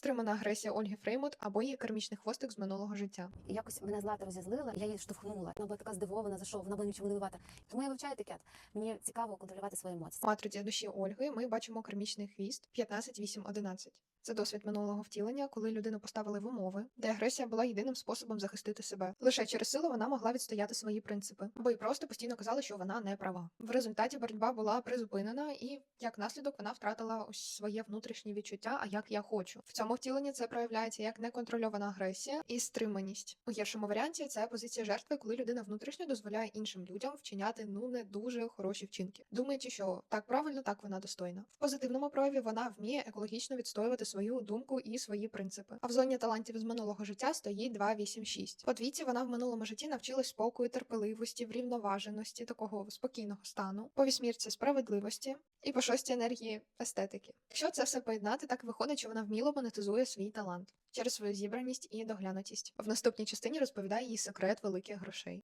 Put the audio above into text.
стримана агресія Ольги Фреймут або її кармічний хвостик з минулого життя. Якось мене злата розізлила, я її штовхнула. Вона була така здивована, за що вона була нічому не винувата. Тому я вивчаю етикет. Мені цікаво контролювати свої емоції. В матриці душі Ольги ми бачимо кармічний хвіст 15-8-11. Це досвід минулого втілення, коли людину поставили в умови, де агресія була єдиним способом захистити себе. Лише через силу вона могла відстояти свої принципи, бо й просто постійно казали, що вона не права. В результаті боротьба була призупинена, і як наслідок вона втратила ось своє внутрішнє відчуття, а як я хочу. В цьому втіленні це проявляється як неконтрольована агресія і стриманість. У гіршому варіанті це позиція жертви, коли людина внутрішньо дозволяє іншим людям вчиняти ну не дуже хороші вчинки, думаючи, що так правильно, так вона достойна. В позитивному прояві вона вміє екологічно відстоювати свою думку і свої принципи. А в зоні талантів з минулого життя стоїть 2-8-6. По двійці вона в минулому житті навчилась спокою, терпеливості, врівноваженості, такого спокійного стану, по вісьмірці справедливості і по шостій енергії естетики. Якщо це все поєднати, так виходить, що вона вміло монетизує свій талант через свою зібраність і доглянутість. В наступній частині розповідає їй секрет великих грошей.